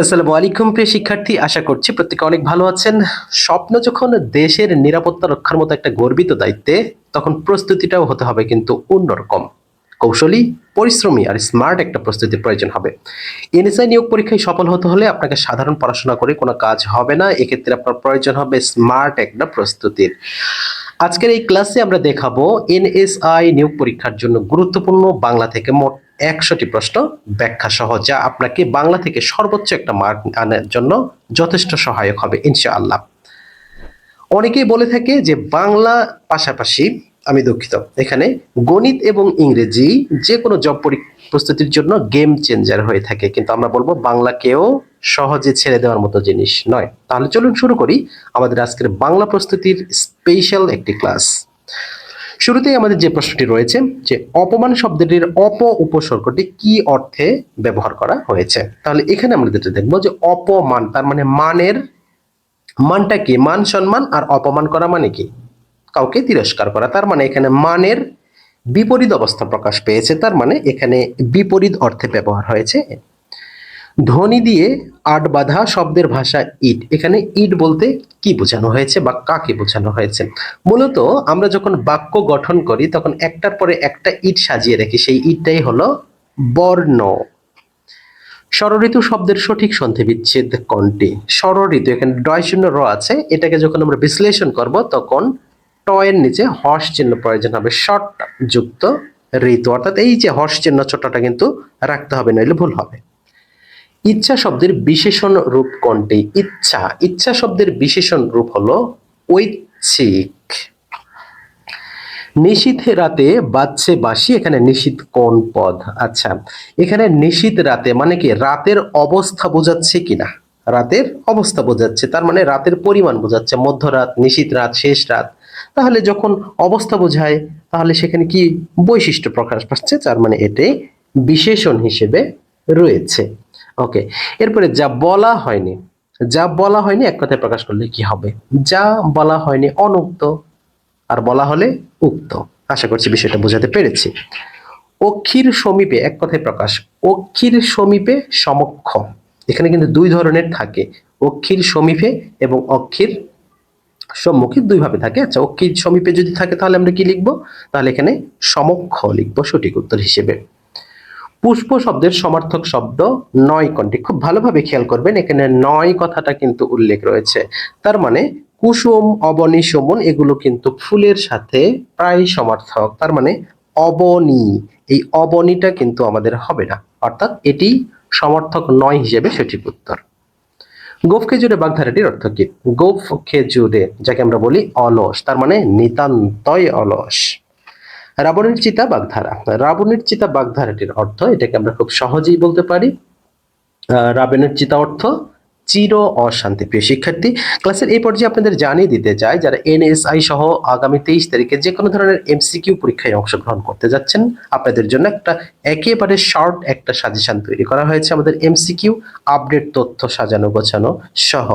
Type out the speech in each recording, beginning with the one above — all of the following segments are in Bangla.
আসসালামু আলাইকুম, প্রিয় শিক্ষার্থী। আশা করছি প্রত্যেকে অনেক ভালো আছেন। স্বপ্ন যখন দেশের নিরাপত্তা রক্ষার মতো একটা গর্বিত দায়িত্বে, তখন প্রস্তুতিটাও হতে হবে কিন্তু অন্যরকম। কৌশলী, পরিশ্রমী আর স্মার্ট একটা প্রস্তুতির প্রয়োজন হবে। এনএসআই নিয়োগ পরীক্ষায় সফল হতে হলে আপনাকে সাধারণ পড়াশোনা করে কোনো কাজ হবে না। এক্ষেত্রে আপনার প্রয়োজন হবে স্মার্ট একটা প্রস্তুতির। আজকের এই ক্লাসে আমরা দেখাবো এনএসআই নিয়োগ পরীক্ষার জন্য গুরুত্বপূর্ণ বাংলা থেকে মোট একশোটি প্রশ্ন ব্যাখ্যা সহ, যা আপনাকে বাংলা থেকে সর্বোচ্চ একটা মার্ক আনার জন্য যথেষ্ট সহায়ক হবে, ইনশাআল্লাহ। অনেকেই বলে থাকে যে বাংলা পাশাপাশি, আমি দুঃখিত, এখানে গণিত এবং ইংরেজি যে কোনো জব প্রস্তুতির জন্য গেম চেঞ্জার হয়ে থাকে। কিন্তু আমরা বলব বাংলাকেও সহজে ছেড়ে দেওয়ার মতো জিনিস নয়। তাহলে চলুন শুরু করি আমাদের আজকের বাংলা প্রস্তুতির স্পেশাল একটি ক্লাস শুরুতেই আমাদের যে প্রশ্নটি রয়েছে যে অপমান শব্দটির অপ উপসর্গটি কি অর্থে ব্যবহার করা হয়েছে? তাহলে এখানে আমরা যেটা দেখব যে অপমান, তার মানে মানের, মানটা কি? মান, সম্মান আর অপমান করা মানে কি? কাউকে তিরস্কার করা। তার মানে এখানে মানের বিপরীত অবস্থা প্রকাশ পেয়েছে, তার মানে এখানে বিপরীত অর্থে ব্যবহার হয়েছে। ধ্বনি দিয়ে আট বাঁধা, শব্দের ভাষা ইট। এখানে ইট বলতে কি বোঝানো হয়েছে বা কাকে বোঝানো হয়েছে? মূলত আমরা যখন বাক্য গঠন করি, তখন একটার পরে একটা ইট সাজিয়ে রাখি। সেই ইটটাই হলো বর্ণ। ষড়ঋতু শব্দের সঠিক সন্ধি বিচ্ছেদ কোনটি? ষড়ঋতু এখানে ডয় শূন্য র আছে। এটাকে যখন আমরা বিশ্লেষণ করব, তখন টয়ের নিচে হর্ষ চিহ্ন প্রয়োজন হবে। শর্ট যুক্ত ঋতু, অর্থাৎ এই যে হর্ষ চিহ্ন ছোটটা কিন্তু রাখতে হবে, নইলে ভুল হবে। ইচ্ছা শব্দের বিশেষণ রূপ কোনটি? ইচ্ছা। ইচ্ছা শব্দের বিশেষণ রূপ হলো ঐচ্ছিক। নিশীথে রাতে বাজছে বাসি এখানে নিশীথ কোন পদ? আচ্ছা এখানে নিশীথ রাতে মানে কি রাতের অবস্থা বোঝাচ্ছে কিনা? রাতের অবস্থা বোঝাচ্ছে, তার মানে রাতের পরিমাণ বোঝাচ্ছে। মধ্যরাত, নিশীথ রাত, শেষ রাত। তাহলে যখন অবস্থা বোঝায়, তাহলে সেখানে কি বৈশিষ্ট্য প্রকাশ পাচ্ছে? তার মানে এটাই বিশেষণ হিসেবে রয়েছে। ওকে, এরপরে যা বলা হয়নি, যা বলা হয়নি এক কথায় প্রকাশ করলে কি হবে? যা বলা হয়নি অনুক্ত, আর বলা হলে উক্ত। আশা করছি বিষয়টা বোঝাতে পেরেছি। অক্ষির সমীপে, এক কথায় প্রকাশ, অক্ষির সমীপে সমক্ষ এখানে কিন্তু দুই ধরনের থাকে, অক্ষির সমীপে এবং অক্ষির সম্মুখে দুই ভাবে থাকে। আচ্ছা অক্ষির সমীপে যদি থাকে তাহলে আমরা কি লিখব? তাহলে এখানে সমক্ষ লিখব সঠিক উত্তর হিসেবে। পুষ্প শব্দের সমার্থক শব্দ নয় কোনটি খুব ভালোভাবে খেয়াল করবেন, এখানে নয় কথাটা কিন্তু উল্লেখ রয়েছে। তার মানে কুসুম, অবনী শোভন এগুলো কিন্তু ফুলের সাথে প্রায় সমার্থক। তার মানে অবনী, এই অবনীটা কিন্তু আমাদের হবে না। অর্থাৎ এটি সমর্থক নয় হিসেবে সঠিক উত্তর। গোফ খেজুরে বাগধারাটির অর্থ কি? গোফ খেজুরে, যাকে আমরা বলি অলস, তার মানে নিতান্তই অলস। রাবণের চিতা বাগধারা। রাবণের চিতা বাগধারাটির অর্থ, এটাকে আমরা খুব সহজেই বলতে পারি রাবণের চিতা অর্থ চির অশান্তি। প্রিয় শিক্ষার্থী, ক্লাসের এই পর্যায়ে আপনাদের জানিয়ে দিতে চাই, যারা এনএসআই সহ আগামী তেইশ তারিখে যে কোনো ধরনের এমসিকিউ পরীক্ষায় অংশগ্রহণ করতে যাচ্ছেন, আপনাদের জন্য একটা একেবারে শর্ট একটা সাজেশন তৈরি করা হয়েছে আমাদের এমসিকিউ আপডেট তথ্য সাজানো গোছানো সহ।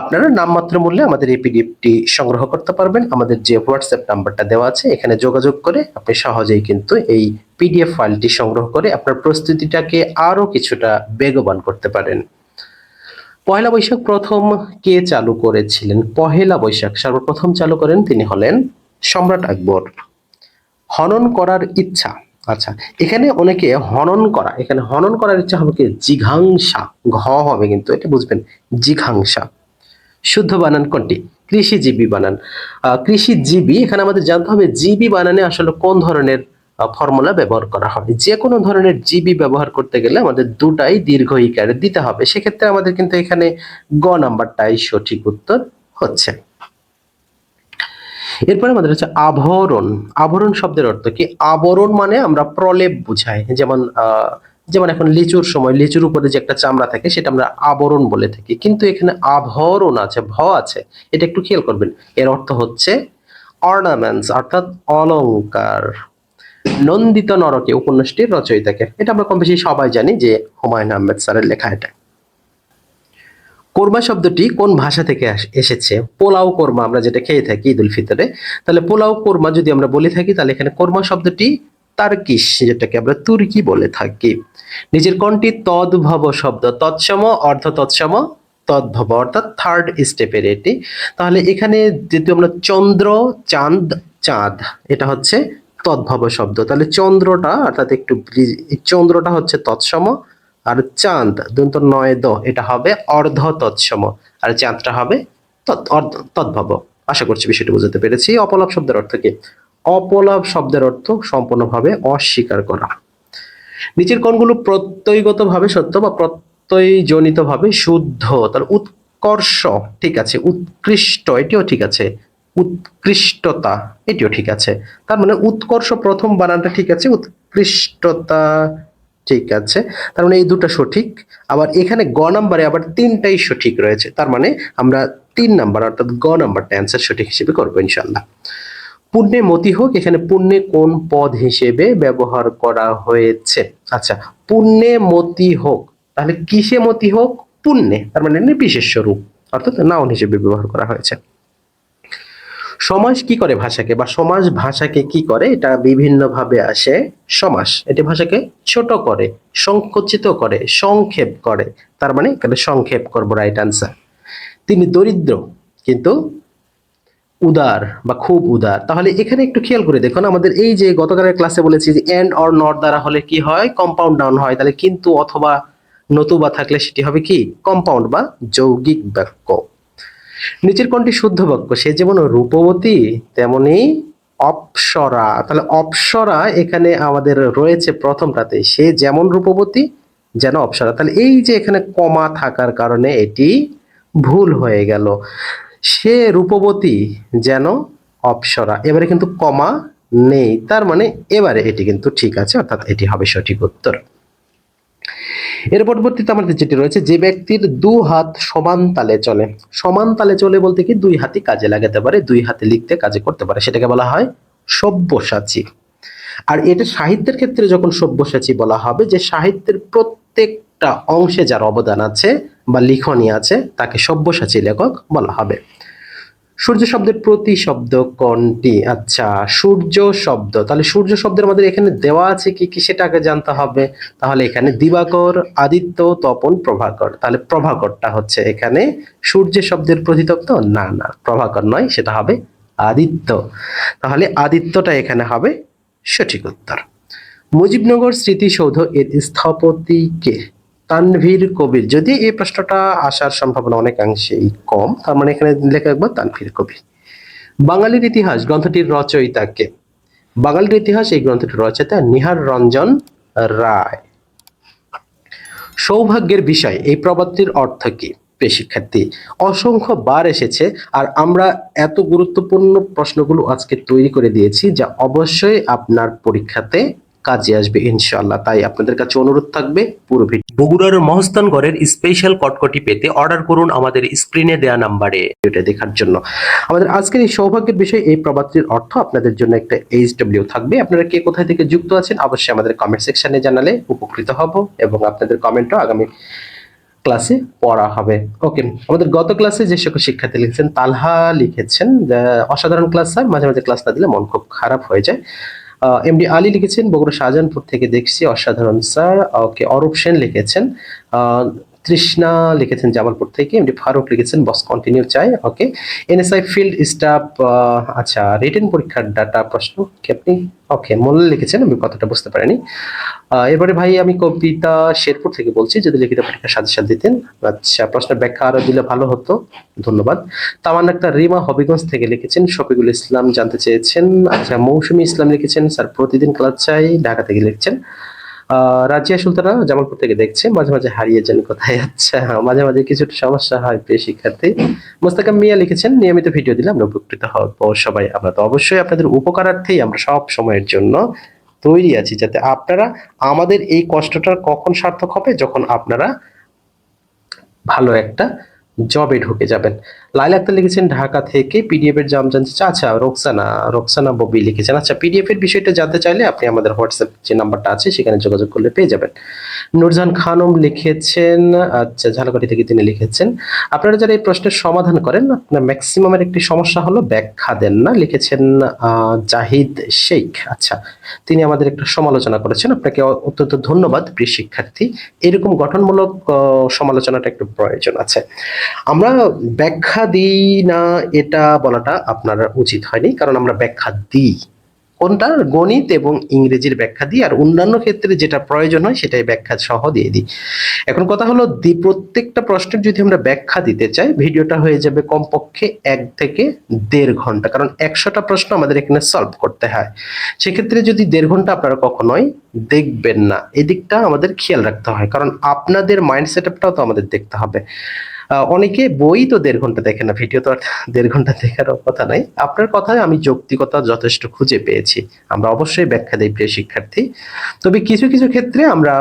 আপনারা নামমাত্র মূল্যে আমাদের এই পিডিএফটি সংগ্রহ করতে পারবেন। আমাদের যে হোয়াটসঅ্যাপ নাম্বারটা দেওয়া আছে, এখানে যোগাযোগ করে আপনি সহজেই কিন্তু এই পিডিএফ ফাইলটি সংগ্রহ করে আপনার প্রস্তুতিটাকে আরও কিছুটা বেগবান করতে পারেন। পয়লা বৈশাখ প্রথম কে চালু করেছিলেন? পহেলা বৈশাখ, সর্বপ্রথম চালু করেন তিনি হলেন সম্রাট আকবর। হনন করার ইচ্ছা আচ্ছা এখানে অনেকে হনন করা, এখানে হনন করার ইচ্ছা হবে কি? জিঘাংসা, ঘ হবে কিন্তু, এটা বুঝবেন, জিঘাংসা। শুদ্ধ বানান কোনটি? কৃষিজীবী বানান। কৃষিজীবী, এখানে আমাদের জানতে হবে, জীবী বানানে আসলে কোন ধরনের ফর্মুলা ব্যবহার করা হয়। যে কোনো ধরনের জিবি ব্যবহার করতে গেলে আমাদের দুটাই দীর্ঘ ইকারে দিতে হবে। সেক্ষেত্রে আমাদের কিন্তু এখানে গ নাম্বারটাই সঠিক উত্তর হচ্ছে। এরপরে আমাদের হচ্ছে আভরণ আভরণ শব্দের অর্থ কি? আবরণ মানে আমরা প্রলেপ বুঝাই। যেমন যেমন এখন লিচুর সময়, লিচুর উপরে যে একটা চামড়া থাকে, সেটা আমরা আবরণ বলে থাকি। কিন্তু এখানে আভরণ আছে, ভ আছে, এটা একটু খেয়াল করবেন। এর অর্থ হচ্ছে অর্নামেন্টস অর্থাৎ অলংকার। নন্দিত নরকে উপন্যাসটির রচয়িতাকে। এটা আমরা কম বেশি সবাই জানি যে হুমায়ুন আহমেদ স্যারের লেখা এটা। কোরমা শব্দটি কোন ভাষা থেকে এসেছে? পোলাও কোরমা আমরা যেটা খেয়ে থাকি ঈদ উল ফিতরে। তাহলে পোলাও কোরমা যদি আমরা বলে থাকি, তাহলে এখানে কোরমা শব্দটি তার্কিশ, যেটাকে আমরা তুর্কি বলে থাকি। নিজের কোনটি তদ্ভব শব্দ, তৎসম অর্ধ তৎসম, তদ্ভব অর্থাৎ থার্ড স্টেপের এটি। তাহলে এখানে যেহেতু আমরা চন্দ্র, চাঁদ চাঁদ, এটা হচ্ছে তদ্ভব শব্দ। তাহলে চন্দ্রটা, অর্থাৎ একটু চন্দ্রটা হচ্ছে তৎসম আর চাঁদ দন্ত নয় দ, এটা হবে অর্ধ তৎসম আর চাঁদটা হবে তদ্ভব। আশা করছি বিষয়টি বুঝতে পেরেছি। অপলাপ শব্দের অর্থ কি? অপলাপ শব্দের অর্থ সম্পূর্ণভাবে অস্বীকার করা। নিচের কোনগুলো প্রত্যয়গতভাবে সত্য বা প্রত্যয়জনিতভাবে শুদ্ধ তাহলে উৎকর্ষ ঠিক আছে, উৎকৃষ্ট, এটিও ঠিক আছে। উৎকৃষ্টতা, এটিও ঠিক আছে। তার মানে উৎকর্ষ প্রথম বানানটা ঠিক আছে, উৎকৃষ্টতা ঠিক আছে। তার মানে এই দুটো সঠিক। আবার এখানে গ নাম্বারে আবার তিনটাই সঠিক রয়েছে। তার মানে আমরা তিন নাম্বার অর্থাৎ গ নাম্বারটা অ্যান্সার সঠিক হিসেবে করব ইনশাল্লাহ পুণ্যে মতি হোক, এখানে পুণ্যে কোন পদ হিসেবে ব্যবহার করা হয়েছে? আচ্ছা পুণ্যে মতি হোক, তাহলে কিসে মতি হোক? পুণ্যে, তার মানে নির্বিশেষ্য রূপ অর্থাৎ নাউন হিসেবে ব্যবহার করা হয়েছে। সমাস কি করে ভাষাকে বা সমাজ ভাষাকে কি করে? এটা বিভিন্ন ভাবে আসে সমাস। এটি ভাষাকে ছোট করে, সংকুচিত করে, সংক্ষেপ করে। তার মানে এখানে সংক্ষেপ করব রাইট আনসার তিনি দরিদ্র, কিন্তু উদার বা খুব উদার। তাহলে এখানে একটু খেয়াল করে দেখুন, আমাদের এই যে গতকালের ক্লাসে বলেছি যে এন্ড অর নট দ্বারা হলে কি হয়? কম্পাউন্ড ডাউন হয়। তাহলে কিন্তু অথবা নতুবা থাকলে সেটি হবে কি? কম্পাউন্ড বা যৌগিক বাক্য। নিচের কোনটি শুদ্ধ বাক্য, সে যেমন রূপবতী, তেমনি অপসরা। তাহলে অপসরা এখানে আমাদের রয়েছে প্রথমটাতে, সে যেমন রূপবতী, যেন অপসরা। তাহলে এই যে এখানে কমা থাকার কারণে এটি ভুল হয়ে গেল। সে রূপবতী, যেন অপসরা। এবারে কিন্তু কমা নেই, তার মানে এবারে এটি কিন্তু ঠিক আছে, অর্থাৎ এটি হবে সঠিক উত্তর। এর পরবর্তীতে আমাদের যেটি রয়েছে, যে ব্যক্তির দু হাত সমান তালে চলে। সমান তালে চলে বলতে কি? দুই হাতই কাজে লাগাতে পারে, দুই হাতে লিখতে কাজে করতে পারে। সেটাকে বলা হয় সব্যসাচী। আর এটা সাহিত্যের ক্ষেত্রে যখন সব্যসাচী বলা হবে, যে সাহিত্যের প্রত্যেকটা অংশে যার অবদান আছে বা লিখনী আছে, তাকে সব্যসাচী লেখক বলা হবে। সূর্য শব্দের প্রতি শব্দ কোনটি? আচ্ছা সূর্য শব্দ। তাহলে সূর্য শব্দের আমাদের এখানে দেওয়া আছে কি কি সেটাকে জানতে হবে? তাহলে এখানে দিবাকর, আদিত্য, তপন, প্রভাকর। তাহলে প্রভাকরটা হচ্ছে এখানে সূর্য শব্দের প্রতিতপ্ত না না, প্রভাকর নয়, সেটা হবে আদিত্য। তাহলে আদিত্যটা এখানে হবে সঠিক উত্তর। মুজিবনগর স্মৃতিসৌধ এর স্থপতিকে তানভীর কবির, যদি এই প্রশ্নটা আসার সম্ভাবনা অনেকাংশেই কম, তার মানে এখানে লেখা একবার তানভীর কবির। বাঙালির ইতিহাস, গ্রন্থটির রচয়িতাকে বাঙালির ইতিহাস, এই গ্রন্থটির রচয়িতা নিহার রঞ্জন রায়। সৌভাগ্যের বিষয়, এই প্রবাদটির অর্থ কি? শিক্ষার্থী, অসংখ্য বার এসেছে, আর আমরা এত গুরুত্বপূর্ণ প্রশ্নগুলো আজকে তৈরি করে দিয়েছি, যা অবশ্যই আপনার পরীক্ষাতে কাজে আসবে ইনশাআল্লাহ। তাই আপনাদের কাছে অনুরোধ থাকবে পুরো ভিডিও বগুড়ার মহস্তানগড়ের স্পেশাল কটকটি পেতে অর্ডার করুন আমাদের স্ক্রিনে দেওয়া নাম্বারে। এটা দেখার জন্য। আমাদের আজকের এই সৌভাগ্যের বিষয় এই প্রবাদটির অর্থ আপনাদের জন্য একটা এইচ ডব্লিউ থাকবে। আপনারা কে কোথায় থেকে যুক্ত আছেন অবশ্যই আমাদের কমেন্ট সেকশনে জানালে উপকৃত হব এবং আপনাদের কমেন্টও আগামী ক্লাসে পড়া হবে। ওকে আমাদের গত ক্লাসে যে সকল শিক্ষার্থী লিখেছেন তালহা লিখেছেন। অসাধারণ ক্লাস স্যার মাঝে মাঝে ক্লাস না দিলে মন খুব খারাপ হয়ে যায়। এমডি আলী লিখেছেন বগুড়া শাহজাহানপুর থেকে দেখছি অসাধারণ স্যার। ওকে অরূপ সেন লিখেছেন। তৃষ্ণা লিখেছেন জামালপুর থেকে, এমডি ফারুক লিখেছেন বস কন্টিনিউ চাই ওকে এনএসআই ফিল্ড স্টাফ আচ্ছা রিটেন পরীক্ষার ডাটা প্রশ্ন, কি আপনি? ওকে মোল্লা লিখেছেন, আমি কথাটা বুঝতে পারিনি। এবারে ভাই আমি কবিতা শেরপুর থেকে বলছি, যদি লিখিত পরীক্ষার সাথে দিতেন। আচ্ছা প্রশ্নের ব্যাখ্যা আরও দিলে ভালো হতো, ধন্যবাদ। তামান একটা রিমা হবিগঞ্জ থেকে লিখেছেন, শফিকুল ইসলাম জানতে চেয়েছেন। আচ্ছা মৌসুমী ইসলাম লিখেছেন, স্যার, প্রতিদিন ক্লাস চাই, ঢাকা থেকে লিখছেন। রাজিয়া সুলতানা জামালপুর থেকে দেখছে, মাঝে মাঝে হারিয়ে যান কোথায়? আচ্ছা মাঝে মাঝে কিছুটা সমস্যা হয় প্রিয় শিক্ষার্থী। মোস্তাকাম মিয়া লিখেছেন, নিয়মিত ভিডিও দিলে আমরা উপকৃত হব। সবাই, আমরা তো অবশ্যই আপনাদের উপকারার্থেই আমরা সব সময়ের জন্য তৈরি আছি, যাতে আপনারা আমাদের এই কষ্টটা কখন সার্থক হবে, যখন আপনারা ভালো একটা জবে ঢুকে যাবেন। লাইলা আক্তার লিখেছেন, ঢাকা থেকে পিডিএফ এর জাম জানতে চা- আচ্ছা রোকসানা রোকসানা ববি লিখেছেন। আচ্ছা পিডিএফ এর বিষয়টা জানতে চাইলে আপনি আমাদের হোয়াটসঅ্যাপ যে নাম্বারটা আছে, সেখানে যোগাযোগ করলে পেয়ে যাবেন। নুরজাহান খানম লিখেছেন আচ্ছা ঝালকাঠি থেকে তিনি লিখেছেন, আপনারা যারা এই প্রশ্নের সমাধান করেন, আপনার ম্যাক্সিমামের একটি সমস্যা হলো ব্যাখ্যা দেন না, লিখেছেন জাহিদ শেখ। আচ্ছা তিনি আমাদের একটা সমালোচনা করেছেন। আপনাকে অত্যন্ত ধন্যবাদ, প্রিয় শিক্ষার্থী। এরকম গঠনমূলক সমালোচনাটা একটু প্রয়োজন আছে। আমরা ব্যাখ্যা দিই না এটা বলাটা আপনার উচিত হয়নি, কারণ আমরা ব্যাখ্যা দিই। কোনটা? গণিত এবং ইংরেজির ব্যাখ্যা দিই, আর অন্যান্য ক্ষেত্রে যেটা প্রয়োজন হয় সেটাই ব্যাখ্যা সহ দিয়ে দিই। এখন কথা হলো, দি প্রত্যেকটা প্রশ্নের যদি আমরা ব্যাখ্যা দিতে চাই, ভিডিওটা হয়ে যাবে কমপক্ষে এক থেকে দেড় ঘণ্টা, কারণ একশোটা প্রশ্ন আমাদের এখানে সলভ করতে হয়। সেক্ষেত্রে যদি দেড় ঘণ্টা আপনারা কখনোই দেখবেন না, এদিকটা আমাদের খেয়াল রাখতে হয়, কারণ আপনাদের মাইন্ড সেট আপটাও তো আমাদের দেখতে হবে। অনেকে বই তো দেড় ঘণ্টা দেখে না ভিডিও তো আর দেড় ঘণ্টা দেখার কথা নাই। আপনার কথায় আমি যৌক্তিকতা যথেষ্ট খুঁজে পেয়েছি। আমরা অবশ্যই ব্যাখ্যা দিই, প্রিয় শিক্ষার্থী। তবে কিছু কিছু ক্ষেত্রে আমরা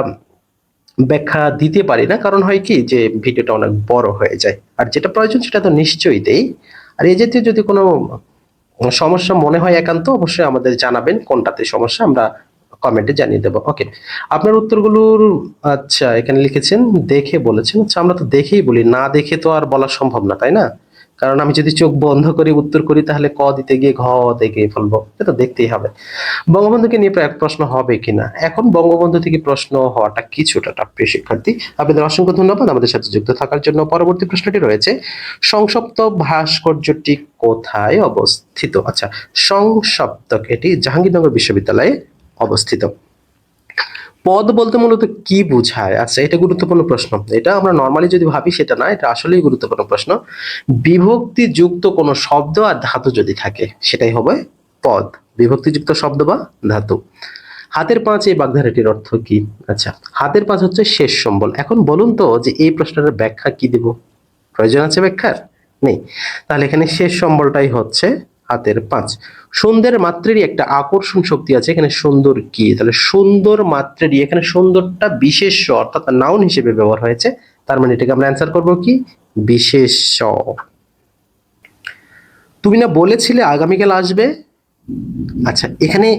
ব্যাখ্যা দিতে পারি না, কারণ হয় কি যে ভিডিওটা অনেক বড় হয়ে যায়। আর যেটা প্রয়োজন সেটা তো নিশ্চয়ই দেই। আর এই জাতীয় যদি কোনো সমস্যা মনে হয় একান্ত, অবশ্যই আমাদের জানাবেন কোনটাতে সমস্যা, আমরা কমেন্টে জানিয়ে দেবো। ওকে আপনার উত্তরগুলোর আচ্ছা এখানে লিখেছেন, দেখে বলেছেন। আচ্ছা আমরা তো দেখেই বলি, না দেখে তো আর বলা সম্ভব না, তাই না? কারণ আমি যদি চোখ বন্ধ করে, উত্তর করি, তাহলে ক দিতে গিয়ে ঘ দেখে ফেলব। এটা দেখতেই হবে। বঙ্গবন্ধুকে নিয়ে প্রায় প্রশ্ন হবে কিনা? এখন বঙ্গবন্ধু থেকে প্রশ্ন হওয়াটা কিছুটা প্রিয় শিক্ষার্থী আপনাদের অসংখ্য ধন্যবাদ। আমাদের সাথে যুক্ত থাকার জন্য পরবর্তী প্রশ্নটি রয়েছে, সংসপ্ত ভাস্কর্যটি কোথায় অবস্থিত? আচ্ছা সংসপ্তক এটি জাহাঙ্গীরনগর বিশ্ববিদ্যালয়ে অবস্থিত। পদ বলতে মূলত কি বোঝায়? আচ্ছা এটা গুরুত্বপূর্ণ প্রশ্ন। এটা আমরা নর্মালি যদি ভাবি, সেটা না এটা আসলেই গুরুত্বপূর্ণ প্রশ্ন। বিভক্তি যুক্ত কোনো শব্দ আর ধাতু যদি থাকে, সেটাই হবে পদ। বিভক্তিযুক্ত শব্দ বা ধাতু। হাতের পাঁচ এই বাগধারাটির অর্থ কি? আচ্ছা হাতের পাঁচ হচ্ছে শেষ সম্বল। এখন বলুন তো যে এই প্রশ্নের ব্যাখ্যা কি দিব? প্রয়োজন আছে ব্যাখ্যার? নেই। তাহলে এখানে শেষ সম্বলটাই হচ্ছে হাতের পাঁচ। সুন্দর মাত্রেরই একটা আকর্ষণ শক্তি আছে এখানে সুন্দর কি? তাহলে সুন্দর মাত্রেরই এখানে সুন্দরটা বিশেষ অর্থাৎ নাউন হিসেবে ব্যবহার হয়েছে। তার মানে এটাকে আমরা অ্যান্সার করব কি? বিশেষ। তুমি না বলেছিলে আগামীকাল আসবে? আচ্ছা এখানে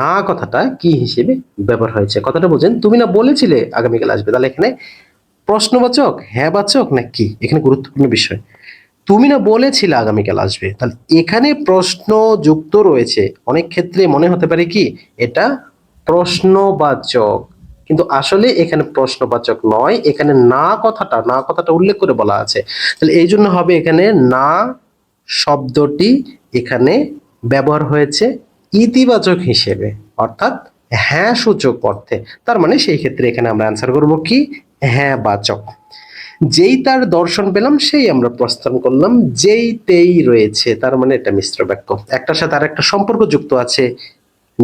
না কথাটা কি হিসেবে ব্যবহার হয়েছে? কথাটা বোঝেন তুমি না বলেছিলে আগামীকাল আসবে? তাহলে এখানে প্রশ্নবাচক হ্যাঁ বাচক না কি এখানে গুরুত্বপূর্ণ বিষয়। তুমি না বলেছিলে আগামীকাল আসবে। তাহলে এখানে প্রশ্ন যুক্ত রয়েছে। অনেক ক্ষেত্রে মনে হতে পারে কি, এটা প্রশ্নবাচক। কিন্তু আসলে এখানে প্রশ্নবাচক নয়, এখানে না কথাটা না কথাটা উল্লেখ করে বলা আছে। তাহলে এই জন্য হবে এখানে না শব্দটি এখানে ব্যবহার হয়েছে ইতিবাচক হিসেবে। অর্থাৎ হ্যাঁ সূচক অর্থে। তার মানে সেই ক্ষেত্রে এখানে আমরা অ্যান্সার করব কি? হ্যাঁ বাচক। যেই তার দর্শন পেলাম, সেই আমরা প্রস্থান করলাম। যেই তেই রয়েছে, তার মানে এটা মিশ্র বাক্য। একটার সাথে আর একটা সম্পর্ক যুক্ত আছে।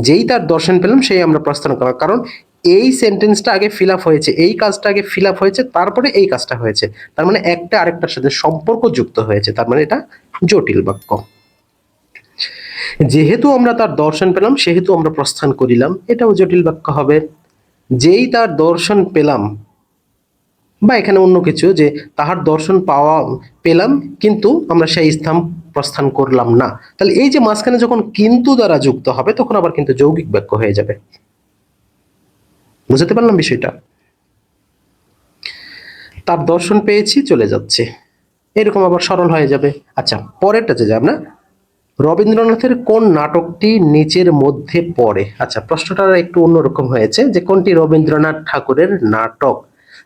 যেই তার দর্শন পেলাম, সেই আমরা প্রস্থান করলাম। কারণ এই সেন্টেন্সটা আগে ফিল আপ হয়েছে, এই কাজটা আগে ফিল আপ হয়েছে, তারপরে এই কাজটা হয়েছে। তার মানে একটা আরেকটার সাথে সম্পর্ক যুক্ত হয়েছে। তার মানে এটা জটিল বাক্য। যেহেতু আমরা তার দর্শন পেলাম, সেহেতু আমরা প্রস্থান করিলাম, এটাও জটিল বাক্য হবে। যেই তার দর্শন পেলাম বা এখানে অন্য কিছু যে তাহার দর্শন পাওয়া পেলাম, কিন্তু আমরা সেই স্থান প্রস্থান করলাম না। তাহলে এই যে মাঝখানে যখন কিন্তু দ্বারা যুক্ত হবে, তখন আবার কিন্তু যৌগিক বাক্য হয়ে যাবে। বুঝতে পারলাম বিষয়টা? তার দর্শন পেয়েছি, চলে যাচ্ছে। এরকম আবার সরল হয়ে যাবে। আচ্ছা পরেরটাতে যাব না রবীন্দ্রনাথের কোন নাটকটি নিচের মধ্যে পড়ে? আচ্ছা প্রশ্নটা একটু অন্যরকম হয়েছে যে কোনটি রবীন্দ্রনাথ ঠাকুরের নাটক?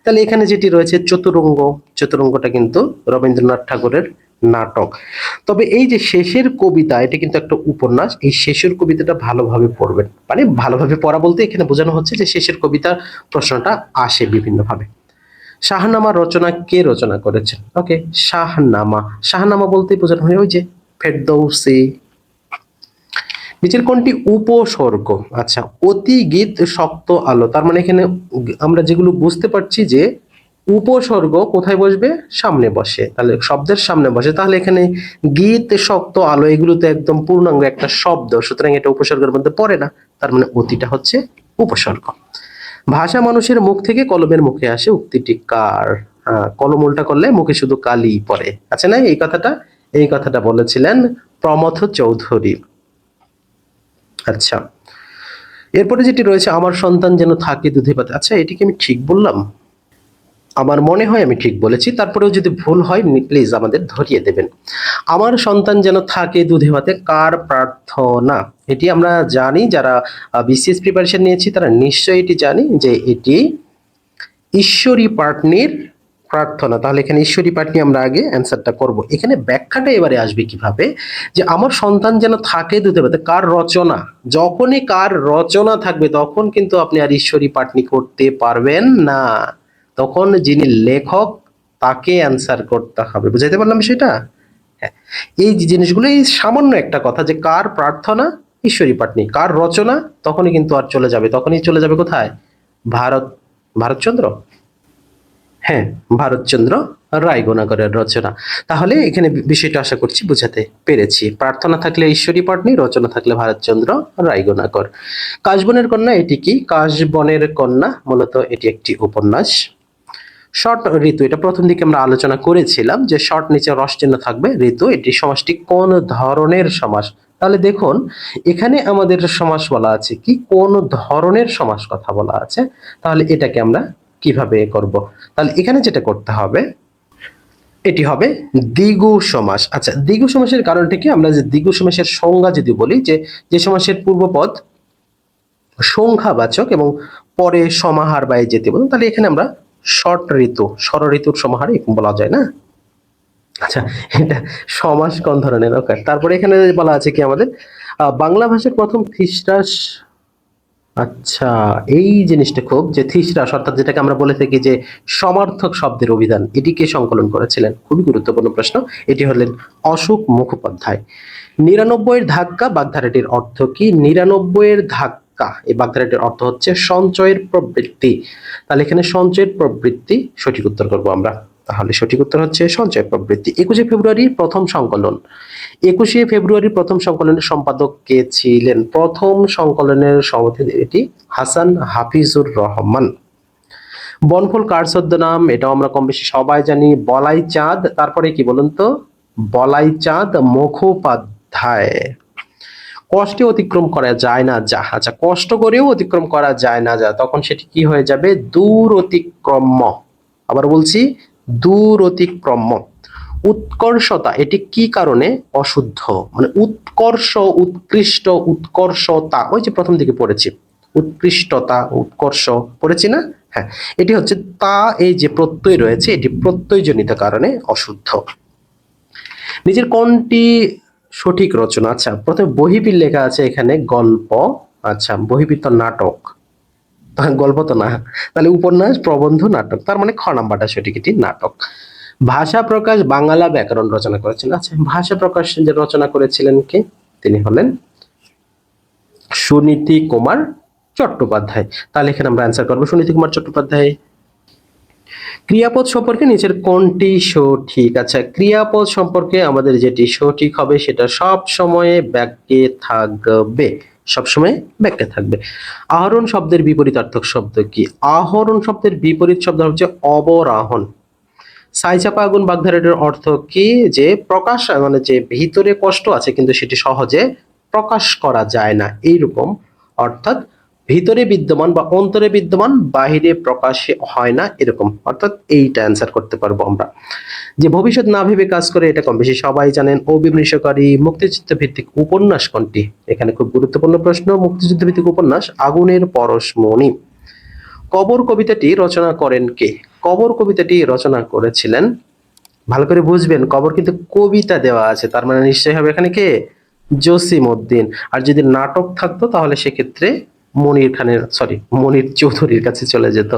তাহলে এখানে যেটি রয়েছে চতুরঙ্গ, চতুরঙ্গটা কিন্তু রবীন্দ্রনাথ ঠাকুরের নাটক। তবে এই যে শেষের কবিতা, এটা কিন্তু একটা উপন্যাস, এই শেষের কবিতাটা ভালোভাবে পড়বেন। মানে ভালোভাবে পড়া বলতে এখানে বোঝানো হচ্ছে যে শেষের কবিতা প্রশ্নটা আসে বিভিন্নভাবে। শাহনামা রচনা কে রচনা করেছেন? ওকে শাহনামা। শাহনামা বলতেই বোঝানো হয় ওই যে ফেরদৌসি নিচের কোনটি? উপসর্গ। আচ্ছা অতি গীত শক্ত আলো। তার মানে এখানে আমরা যেগুলো বুঝতে পারছি যে উপসর্গ কোথায় বসবে? সামনে বসে। তাহলে শব্দের সামনে বসে। তাহলে এখানে গীত শক্ত আলো এগুলো তো একদম পূর্ণাঙ্গ একটা শব্দ সুতরাং এটা উপসর্গের মধ্যে পড়ে না। তার মানে অতিটা হচ্ছে উপসর্গ। ভাষা মানুষের মুখ থেকে কলমের মুখে আসে উক্তিটি কার? হ্যাঁ, কলম উল্টা করলে মুখে শুধু কালি পড়ে। আছে না এই কথাটা? এই কথাটা বলেছিলেন প্রমথ চৌধুরী। আচ্ছা। এরপরে যেটি রয়েছে, আমার সন্তান যেন থাকে দুধে পাতে আচ্ছা এটিকে আমি ঠিক বললাম? আমার মনে হয় আমি ঠিক বলেছি, তারপরেও যদি ভুল হয় প্লিজ আমাদের ধরিয়ে দেবেন। আমার সন্তান যেন থাকে দুধে ভাতে কার প্রার্থনা? এটি আমরা জানি, যারা বিসিএস প্রিপারেশন নিয়েছি, তারা নিশ্চয়ই এটি জানি যে এটি ঈশ্বরী পাটনির প্রার্থনা, তাহলে এখানে ঈশ্বরী পাটনি আমরা আগে অ্যান্সারটা করব। এখানে ব্যাখ্যাটা এবারে আসবে কীভাবে? যে আমার সন্তান যেন থাকে দুধে ভাতে কার রচনা? যখনই কার রচনা থাকবে, তখন কিন্তু আপনি আর ঈশ্বরী পাটনি করতে পারবেন না। তখন যিনি লেখক, তাকে অ্যান্সার করতে হবে। বুঝাইতে পারলাম সেটা হ্যাঁ। এই জিনিসগুলো, এই সামান্য একটা কথা যে কার প্রার্থনা, ঈশ্বরী পাটনি কার রচনা, তখনই কিন্তু আর চলে যাবে। তখনই চলে যাবে কোথায়? ভারত, ভারতচন্দ্র। হ্যাঁ ভারতচন্দ্র রায়গোনাগরের রচনা। তাহলে এখানে বিষয়টা আশা করছি বুঝাতে পেরেছি। প্রার্থনা থাকলে ঈশ্বরী পাটনি রচনা থাকলে ভারতচন্দ্র রায়গোনাগর কাশবনের কন্যা, এটি কি? কাশবনের কন্যা, মূলত এটি একটি উপন্যাস। শর্ট ঋতু, এটা প্রথম দিকে আমরা আলোচনা করেছিলাম যে শর্ট নিচে রস চিহ্ন থাকবে। ঋতু, এটি সমাসটি কোন ধরনের সমাস তাহলে দেখুন, এখানে আমাদের সমাস বলা আছে কি? কোন ধরনের সমাস কথা বলা আছে? তাহলে এটাকে আমরা কীভাবে করব? তাহলে এখানে যেটা করতে হবে, এটি হবে দ্বিগু সমাস। আচ্ছা দ্বিগু সমাসের কারণটা কি? আমরা যে দ্বিগু সমাসের সংজ্ঞা যদি বলি, যে যে সমাসের পূর্বপদ সংখ্যাবাচক এবং পরে সমাহার বাই যেতে বলুন তাহলে এখানে আমরা শর্ট ঋতু ষড় ঋতুর সমাহার বলা যায় না? আচ্ছা এটা সমাস কোন ধরনের? তারপরে এখানে বলা আছে কি আমাদের? বাংলা ভাষার প্রথম থিসরাস আচ্ছা এই জিনিসটা খুব যে থিসরাস অর্থাৎ যেটাকে আমরা বলে থাকি যে সমার্থক শব্দের অভিধান, এটিকে সংকলন করেছিলেন। খুবই গুরুত্বপূর্ণ প্রশ্ন। এটি হলেন অশোক মুখোপাধ্যায়। নিরানব্বইয়ের ধাক্কা, বাগধারাটির অর্থ কি? নিরানব্বইয়ের ধাক্কা, এই বাগধারাটির অর্থ হচ্ছে সঞ্চয়ের প্রবৃত্তি। তাহলে এখানে সঞ্চয়ের প্রবৃত্তি সঠিক উত্তর করব আমরা। তাহলে সঠিক উত্তর হচ্ছে সঞ্চয় প্রবৃত্তি। একুশে ফেব্রুয়ারি প্রথম সংকলন। একুশে ফেব্রুয়ারি প্রথম সংকলনের সম্পাদক কে ছিলেন? প্রথম সংকলনের সভাপতি এটি হাসান হাফিজুর রহমান। বনফুল কার নাম এটাও আমরা কম বেশি সবাই জানি, বলাই চাঁদ। তারপরে কি বলুন তো? বলাই চাঁদ মুখোপাধ্যায়। কষ্টে অতিক্রম করা যায় না যা। আচ্ছা কষ্ট করেও অতিক্রম করা যায় না যা। তখন সেটি কি হয়ে যাবে? দূর অতিক্রম্য। আবার বলছি, দূর অতিক্রম্য। উৎকর্ষতা, এটি কি কারণে? অশুদ্ধ। মানে উৎকর্ষ, উৎকৃষ্ট, উৎকর্ষতা, ওই যে প্রথম দিকে পড়েছি। উৎকৃষ্টতা, উৎকর্ষ, পড়েছি না? হ্যাঁ। এটি হচ্ছে তা, এই যে প্রত্যয় রয়েছে, এটি প্রত্যয়জনিত কারণে অশুদ্ধ। নিজের কোনটি সঠিক রচনা? আচ্ছা প্রথমে বহিপির লেখা আছে এখানে গল্প। আচ্ছা বহিপির তো নাটক। গল্প তো না। তাহলে উপন্যাস, প্রবন্ধ, নাটক। তার মানে খ নাম্বারটা সঠিক, এটি নাটক। ভাষা প্রকাশ বাংলা ব্যাকরণ রচনা করেছিলেন আচ্ছা ভাষা প্রকাশ যে রচনা করেছিলেন কে? তিনি হলেন সুনীতি কুমার চট্টোপাধ্যায়। তাহলে এখানে আমরা অ্যান্সার করব সুনীতি কুমার চট্টোপাধ্যায়। ক্রিয়াপদ সম্পর্কে নিচের কোনটি সঠিক? আচ্ছা ক্রিয়াপদ সম্পর্কে আমাদের যেটি সঠিক হবে সেটা সব সময়ে বাক্যে থাকবে। সব সময় বাক্যে থাকবে। আহরণ শব্দের বিপরীতার্থক শব্দ কি? আহরণ শব্দের বিপরীত শব্দ হচ্ছে অবরাহন সাইচাপা আগুন বাগধারাটির অর্থ কি? যে প্রকাশ মানে যে ভিতরে কষ্ট আছে, কিন্তু সেটি সহজে প্রকাশ করা যায় না। এইরকম অর্থাৎ ভিতরে বিদ্যমান বা অন্তরে বিদ্যমান, বাহিরে প্রকাশে হয় না, এরকম। অর্থাৎ এইটা অ্যান্সার করতে পারব আমরা। যে ভবিষ্যৎ না ভেবে কাজ করে, এটা কম বেশি সবাই জানেন অবিমৃশকারী মুক্তিযুদ্ধ ভিত্তিক উপন্যাস কোনটি? এখানে খুব গুরুত্বপূর্ণ প্রশ্ন, মুক্তিযুদ্ধ ভিত্তিক উপন্যাস, আগুনের পরশমণি। কবর কবিতাটি রচনা করেন কে? কবর কবিতাটি রচনা করেছিলেন। ভালো করে বুঝবেন, কবর কিন্তু কবিতা দেওয়া আছে, তার মানে নিশ্চয়ই হবে এখানে কে? জসিম উদ্দিন। আর যদি নাটক থাকতো, তাহলে সেক্ষেত্রে মনির খানের সরি মনির চৌধুরীর কাছে চলে যেত।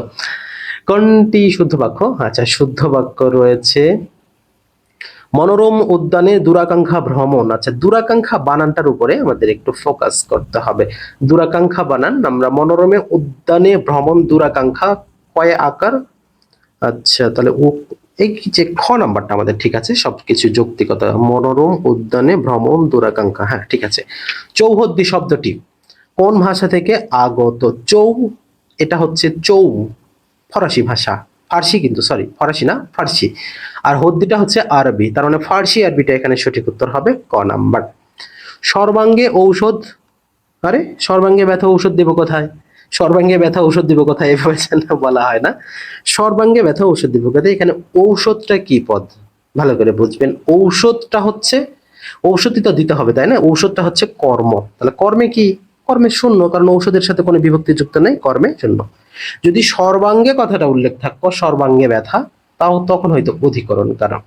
কোনটি শুদ্ধ বাক্য? আচ্ছা শুদ্ধ বাক্য রয়েছে, মনোরম উদ্যানে দুরাকাঙ্ক্ষা ভ্রমণ। আচ্ছা দুরাকাঙ্ক্ষা বানানটার উপরে আমাদের একটু ফোকাস করতে হবে। দুরাকাঙ্ক্ষা বানান, আমরা মনোরমে উদ্যানে ভ্রমণ, দুরাকাঙ্ক্ষা, কয়ে আকার? আচ্ছা তাহলে ও, এই যে খ নাম্বারটা আমাদের ঠিক আছে, সবকিছু যৌক্তিকতা, মনোরম, উদ্যানে ভ্রমণ, দুরাকাঙ্ক্ষা হ্যাঁ ঠিক আছে। চৌহদ্দি শব্দটি কোন ভাষা থেকে আগত? চৌ, এটা হচ্ছে চৌ, ফরাসি ভাষা। ফার্সি কিন্তু সরি ফরাসি না, ফার্সি। আর হদ্দিটা হচ্ছে আরবি, তার মানে ফার্সি আরবিটা এখানে সঠিক উত্তর হবে ক নাম্বার। সর্বাঙ্গে ঔষধ, আরে, সর্বাঙ্গে ব্যথা ঔষধ দেবো কোথায়? সর্বাঙ্গে ব্যথা ঔষধ দিব কথা এভাবে বলা হয় না। সর্বাঙ্গে ব্যথা ঔষধ দিব কোথায়। এখানে ঔষধটা কি পদ? ভালো করে বুঝবেন। ঔষধটা হচ্ছে, ঔষধই তো দিতে হবে, তাই না? ঔষধটা হচ্ছে কর্ম। তাহলে কর্মে কি? কর্মে শূন্য, কারণ ঔষধের সাথে কোনো বিভক্তি যুক্ত নেই, কর্মে শূন্য। যদি সর্বাঙ্গে কথাটা উল্লেখ থাকতো, সর্বাঙ্গে ব্যথা, তাও তখন হয়তো অধিকরণ কারণ।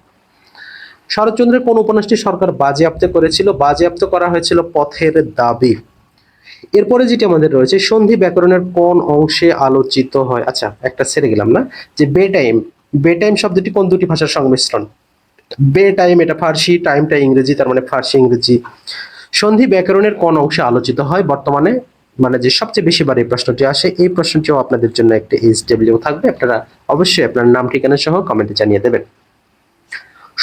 শরৎচন্দ্রের কোন উপন্যাসটি সরকার বাজেয়াপ্ত করেছিল? বাজেয়াপ্ত করা হয়েছিল পথের দাবি। এরপরে যেটি আমাদের রয়েছে, সন্ধি ব্যাকরণের কোন অংশে আলোচিত হয়? আচ্ছা একটা ছেড়ে গেলাম না, যে বে টাইম বে টাইম শব্দটি কোন দুটি ভাষার সংমিশ্রণ? বে টাইম এটা ফার্সি, টাইমটা ইংরেজি, তার মানে ফার্সি, ইংরেজি। সন্ধি ব্যাকরণের কোন অংশে আলোচিত হয়? বর্তমানে মানে যে সবচেয়ে বেশি বার এই প্রশ্নটি আসে, এই প্রশ্নটিও আপনাদের জন্য একটা এইচ থাকবে। আপনারা অবশ্যই আপনার নাম, ঠিকানা সহ কমেন্টে জানিয়ে দেবেন।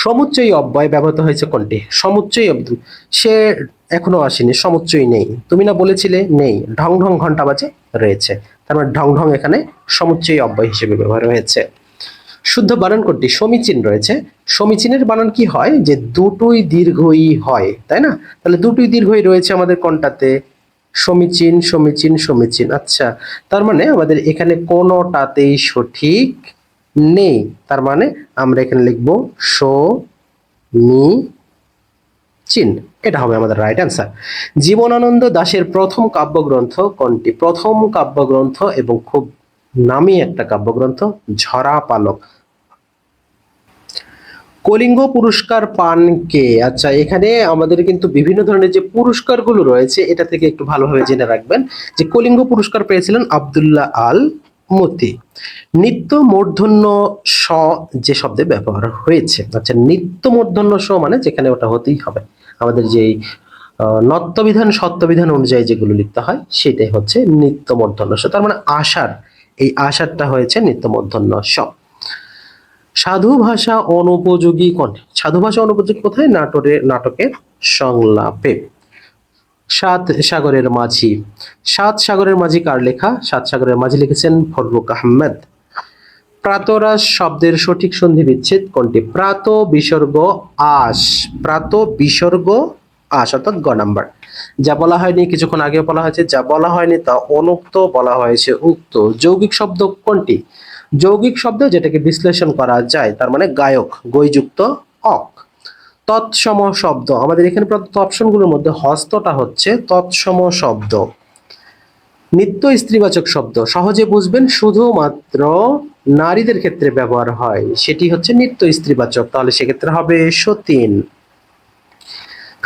সমুচ্চয়ী অব্যয় ব্যবহৃত হয়েছে কোনটি? সমুচ্চয়ী অব্দ সে এখনও আসেনি সমুচ্চয়ী নেই। তুমি না বলেছিলে নেই, ঢং ঢং ঘণ্টা বাজে রয়েছে। তার মানে ঢং ঢং এখানে সমুচ্চয়ী অব্যয় হিসেবে ব্যবহার হয়েছে। শুদ্ধ বানান কোনটি সমীচীন রয়েছে। সমীচীনের বানান কি হয়? যে দুটোই দীর্ঘই হয়, তাই না? তাহলে দুটোই দীর্ঘই রয়েছে আমাদের কোনটাতে? সমীচীন সমীচীন সমীচীন। আচ্ছা তার মানে আমাদের এখানে কোনোটাতেই সঠিক নেই। তার মানে আমরা এখানে লিখব সো মি চিন এটা হবে আমাদের রাইট অ্যান্সার জীবনানন্দ দাশের প্রথম কাব্যগ্রন্থ কোনটি? প্রথম কাব্যগ্রন্থ এবং খুব নামি একটা কাব্যগ্রন্থ ঝরা পালক কলিঙ্গ পুরস্কার পান কে? আচ্ছা এখানে আমাদের কিন্তু বিভিন্ন ধরনের যে পুরস্কারগুলো রয়েছে, এটা থেকে একটু ভালোভাবে জেনে রাখবেন। যে কলিঙ্গ পুরস্কার পেয়েছিলেন আব্দুল্লাহ আল মতি। নিত্য মূর্ধন্য স যে শব্দে ব্যবহার হয়েছে। আচ্ছা নিত্য মূর্ধন্য স মানে যেখানে ওটা হতেই হবে। আমাদের যেই নত্যবিধান, সত্যবিধান অনুযায়ী যেগুলো লিখতে হয়, সেটাই হচ্ছে নিত্য মূর্ধন্য স তার মানে আষাঢ় এই আষাঢ়টা হয়েছে নিত্য মূর্ধন্য স সাধু ভাষা অনুপযোগী কোন সাধু ভাষা অনুপযোগী কোথায়? নাটরে, নাটকের সংলাপে। সাত সাগরের মাঝি। সাত সাগরের মাঝি কার লেখা? সাত সাগরের মাঝি লিখেছেন ফররুক আহমেদ। প্রাতরাস শব্দের সঠিক সন্ধি বিচ্ছেদ কোনটি? প্রাত, বিসর্গ আস প্রাত, বিসর্গ আস অর্থাৎ গ নাম্বার। যা বলা হয়নি, কিছুক্ষণ আগে বলা হয়েছে। যা বলা হয়নি, তা অনুক্ত বলা হয়েছে। উক্ত যৌগিক শব্দ কোনটি? যৌগিক শব্দ যেটাকে বিশ্লেষণ করা যায়, তার মানে গায়ক, গৈযুক্ত অক। তৎসম শব্দ। আমাদের এখানে প্রদত্ত অপশনগুলোর মধ্যে হস্তটা হচ্ছে তৎসম শব্দ। নিত্য স্ত্রীবাচক শব্দ। সহজে বুঝবেন শুধুমাত্র নারীদের ক্ষেত্রে ব্যবহার হয়। সেটি হচ্ছে নিত্য স্ত্রীবাচক। তাহলে সেক্ষেত্রে হবে সতীন।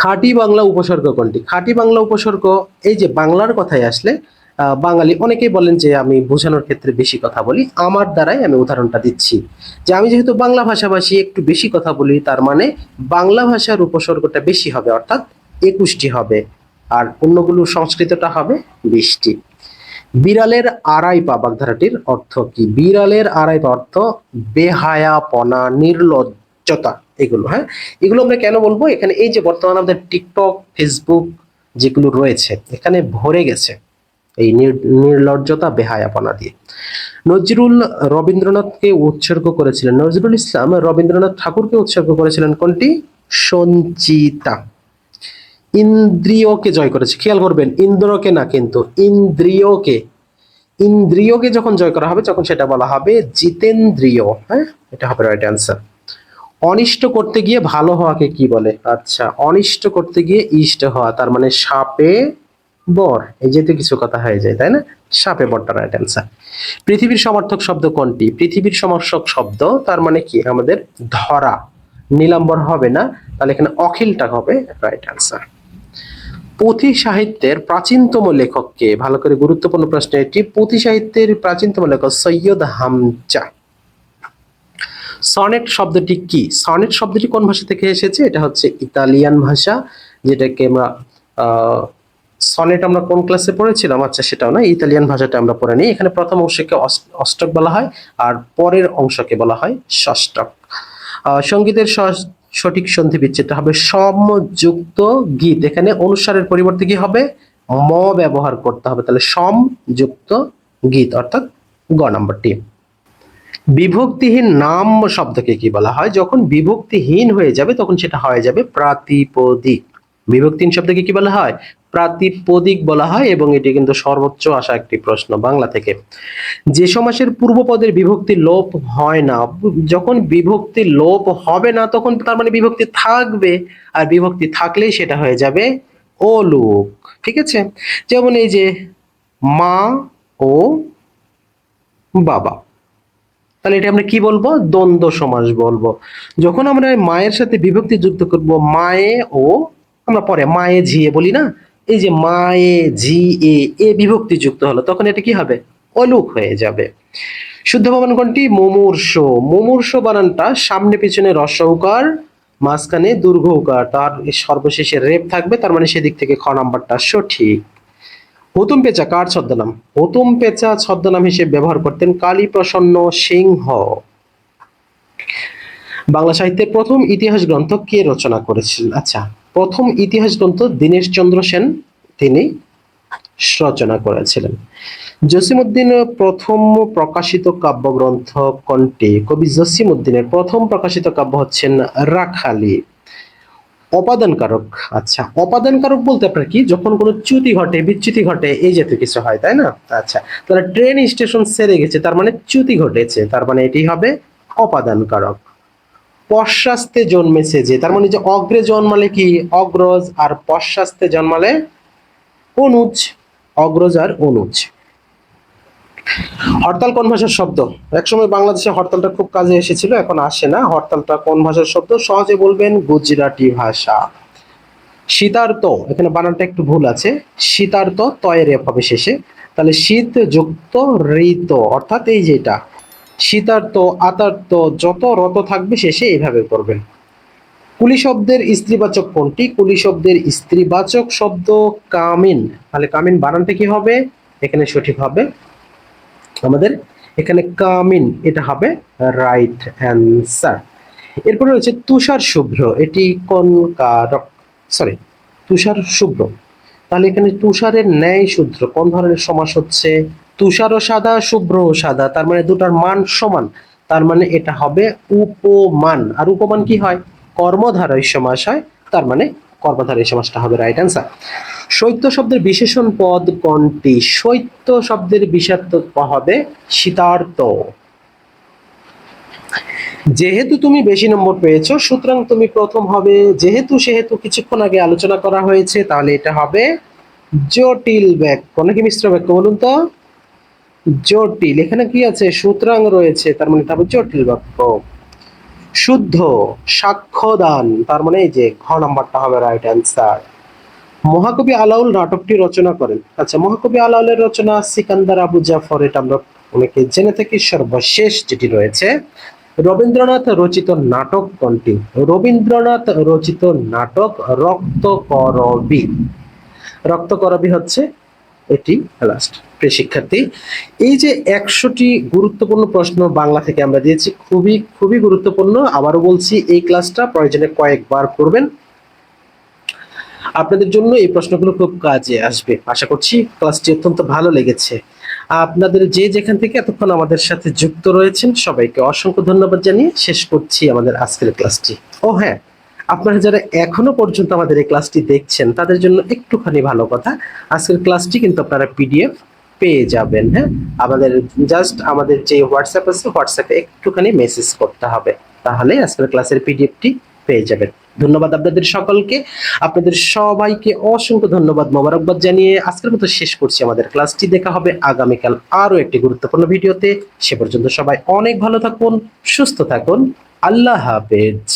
খাঁটি বাংলা উপসর্গ কোনটি? খাঁটি বাংলা উপসর্গ, এই যে বাংলার কথায় আসলে বাঙালি অনেকেই বলেন যে আমি বোঝানোর ক্ষেত্রে বেশি কথা বলি। আমার দ্বারাই আমি উদাহরণটা দিচ্ছি যে আমি যেহেতু বাংলা ভাষাভাষী, একটু বেশি কথা বলি, তার মানে বাংলা ভাষার উপসর্গটা বেশি হবে, অর্থাৎ একুশটি হবে। আর অন্যগুলো সংস্কৃতটা হবে বিশটি। বিড়ালের আড়াই পা, বাগধারাটির অর্থ কি? বিড়ালের আড়াই পা অর্থ বেহায়াপনা, নির্লজ্জতা, এগুলো হ্যাঁ? এগুলো আমরা কেন বলব? এখানে এই যে বর্তমানে আমাদের টিকটক, ফেসবুক যেগুলো রয়েছে, এখানে ভরে গেছে এই নির্লজ্জতা, বেহায়াপনা দিয়ে। নজরুল রবীন্দ্রনাথকে উৎসর্গ করেছিলেন। নজরুল ইসলাম রবীন্দ্রনাথ ঠাকুরকে উৎসর্গ করেছিলেন কোনটি? সঞ্চিতা। ইন্দ্রিয়কে জয় করেছে। খেয়াল করবেন, ইন্দ্রকে না কিন্তু, ইন্দ্রিয়কে। ইন্দ্রিয়কে যখন জয় করা হবে, তখন সেটা বলা হবে জিতেন্দ্রিয়। হ্যাঁ? এটা হবে রাইট অ্যান্সার অনিষ্ট করতে গিয়ে ভালো হওয়াকে কি বলে? আচ্ছা অনিষ্ট করতে গিয়ে ইষ্ট হওয়া, তার মানে সাপে বর। এই যেতে কিছু কথা হয়ে যায়, তাই না? সাপে বরটা রাইট অ্যান্সার পৃথিবীর সমর্থক শব্দ কোনটি? পৃথিবীর সমর্থক শব্দ, তার মানে কি? আমাদের ধরা। নীলাম্বর হবে না, তাহলে এখানে অখিলটা হবে রাইট অ্যান্সার পুঁথি সাহিত্যের প্রাচীনতম লেখককে ভালো করে গুরুত্বপূর্ণ প্রশ্ন এটি, পুঁথি সাহিত্যের প্রাচীনতম লেখক সৈয়দ হামজা। সনেট শব্দটি কি? সনেট শব্দটি কোন ভাষা থেকে এসেছে? এটা হচ্ছে ইতালিয়ান ভাষা, যেটাকে আমরা সনেট আমরা কোন ক্লাসে পড়েছিলাম? আচ্ছা সেটাও না, ইতালিয়ান ভাষাটা আমরা পড়ে নিই। এখানে প্রথম অংশকে অষ্টক বলা হয়, আর পরের অংশকে বলা হয় ষষ্ঠক। সঙ্গীতের সঠিক সন্ধি বিচ্ছেদটা হবে। সমযুক্ত গীত। এখানে অনুসারের পরিবর্তে কি হবে? ম ব্যবহার করতে হবে। তাহলে সমযুক্ত গীত, অর্থাৎ গ নাম্বারটি। বিভক্তিহীন নাম শব্দকে কি বলা হয়? যখন বিভক্তিহীন হয়ে যাবে, তখন সেটা হয়ে যাবে প্রাতিপদিক। বিভক্তিহীন শব্দকে কি বলা হয়? প্রাতিপদিক বলা হয় এবং এটি কিন্তু সর্বোচ্চ আসা একটি প্রশ্ন বাংলা থেকে। যে সমাসের পূর্বপদের বিভক্তি লোপ হয় না। যখন বিভক্তি লোপ হবে না, তখন তার মানে বিভক্তি থাকবে। আর বিভক্তি থাকলেই সেটা হয়ে যাবে অলোক ঠিক আছে? যেমন এই যে মা ও বাবা। তাহলে এটা আমরা কি বলব? দ্বন্দ্ব সমাস বলব। যখন আমরা মায়ের সাথে বিভক্তি যুক্ত করব, মায়ে ও আমরা পরে, মায়ে ঝিয়ে বলি না? এই যে মায়ে জি এ এ বিভক্তি যুক্ত হলো, তখন এটা কি হবে? অলুক হয়ে যাবে। শুদ্ধ ভবন কোনটি? মুমূর্ষ। মুমূর্ষ বানানটা সামনে পিছনে রস্যৌকার মাঝখানে দীর্ঘ উকার তার সর্বশেষে রেপ থাকবে, তার মানে সেদিক থেকে খ নাম্বারটা সঠিক। হুতুম পেঁচা, কার ছদ্মনাম? হুতুম পেঁচা ছদ্মনাম হিসেবে ব্যবহার করতেন কালী প্রসন্ন সিংহ। বাংলা সাহিত্যের প্রথম ইতিহাস গ্রন্থ কে রচনা করেছিলেন আচ্ছা প্রথম ইতিহাস গ্রন্থ দীনেশ চন্দ্র সেন তিনি রচনা করেছিলেন। জসিমউদ্দিনের প্রথম প্রকাশিত কাব্যগ্রন্থ কোনটি? কবি জসিমউদ্দিনের প্রথম প্রকাশিত কাব্য হচ্ছেন রাখালি। অপাদানকারক আচ্ছা অপাদানকারক বলতে আপনার কি? যখন কোনো চ্যুতি ঘটে, বিচ্যুতি ঘটে, এই জাতীয় কিছু হয়, তাই না? আচ্ছা তাহলে ট্রেন স্টেশন সেরে গেছে, তার মানে চ্যুতি ঘটেছে, তার মানে এটি হবে অপাদানকারক। পশ্চাস্তে জন্মেছে যে, তার মানে যে অগ্রে জন্মালে কি অগ্রজ আর পশ্চাস্তে জন্মালে অনুজ, অগ্রজ আর অনুজ। হরতাল কোন ভাষার শব্দ? একসময় বাংলাদেশে হরতালটা খুব কাজে এসেছিল, এখন আসে না। হরতালটা কোন ভাষার শব্দ? সহজে বলবেন গুজরাটি ভাষা। শীতার্ত, এখানে বানানটা একটু ভুল আছে। শীতার্ত, তয়ের হবে শেষে। তাহলে শীত যুক্ত ঋত, অর্থাৎ এই যেটা শীতার্ত আতার্ত যত রত থাকবে শেষে এইভাবে করবেন। কুলি শব্দের স্ত্রীবাচক কোনটি? কুলি শব্দের স্ত্রীবাচক শব্দ কামিন। তাহলে কামিন বানানটা কি হবে? এখানে সঠিক হবে। আমাদের এখানে কামিন, এটা হবে রাইট অ্যান্সার এরপরে রয়েছে তুষার শুভ্র, এটি কোন কারক? সরি তুষার শুভ্র। তাহলে এখানে তুষারের ন্যায় শুভ্র কোন ধরনের সমাস হচ্ছে? তুষারও সাদা শুভ্র সাদা, তার মানে দুটার মান সমান। তার মানে এটা হবে উপমান। আর উপমান কি হয়? কর্মধারয় সমাস হয়, তার মানে কর্মধারয় সমাসটা হবে রাইট অ্যান্সার শৈত্য শব্দের বিশেষণ পদ কোনটি? শৈত্য শব্দের বিশেষার্থ হবে শীতার্থ। যেহেতু তুমি বেশি নম্বর পেয়েছ, সুতরাং তুমি প্রথম হবে যেহেতু সেহেতু কিছুক্ষণ আগে আলোচনা করা হয়েছে, তাহলে এটা হবে জটিল বাক্য। নাকি মিশ্র বাক্য বলুন তো? জটিল। এখানে কি আছে? সুতরাং রয়েছে, তার মানে হবে জটিল বাক্য। শুদ্ধ সাক্ষ্যদান, তার মানে এই যে ঘ নাম্বারটা হবে রাইট অ্যান্সার মহাকবি আলাউল নাটকটি রচনা করেন। আচ্ছা মহাকবি আলাউলের রচনা সিকান্দার আবু জাফর, এটা আমরা অনেকে জেনে থাকি, সর্বশেষ যেটি রয়েছে, রবীন্দ্রনাথ রচিত নাটক কোনটি? রবীন্দ্রনাথ রচিত নাটক রক্ত করবি রক্ত করবি হচ্ছে এটি লাস্ট প্রিয় শিক্ষার্থী, এই যে একশোটি গুরুত্বপূর্ণ প্রশ্ন বাংলা থেকে আমরা দিয়েছি, খুবই খুবই গুরুত্বপূর্ণ। আবারও বলছি, এই ক্লাসটা প্রয়োজনে কয়েকবার করবেন। আপনাদের জন্য এই প্রশ্নগুলো খুব কাজে আসবে। আশা করছি ক্লাসটি অত্যন্ত ভালো লেগেছে। আপনাদের যে যেখান থেকে এতক্ষণ আমাদের সাথে যুক্ত রয়েছেন, সবাইকে অসংখ্য ধন্যবাদ জানিয়ে শেষ করছি আমাদের আজকের ক্লাসটি। ও হ্যাঁ আপনারা যারা এখনও পর্যন্ত আমাদের এই ক্লাসটি দেখছেন, তাদের জন্য একটুখানি ভালো কথা। আজকের ক্লাসটি কিন্তু আপনারা পিডিএফ পেয়ে যাবেন হ্যাঁ? আমাদের জাস্ট আমাদের যে হোয়াটসঅ্যাপ আছে হোয়াটসঅ্যাপে একটুখানি মেসেজ করতে হবে। তাহলে আজকের ক্লাসের পিডিএফটি পেয়ে যাবেন। ধন্যবাদ আপনাদের সকলকে। আপনাদের সবাইকে অসংখ্য ধন্যবাদ, মোবারকবাদ জানিয়ে আজকের মতো শেষ করছি আমাদের ক্লাসটি দেখা হবে আগামীকাল আরও একটি গুরুত্বপূর্ণ ভিডিওতে। সে পর্যন্ত সবাই অনেক ভালো থাকুন, সুস্থ থাকুন। আল্লাহ হাফেজ।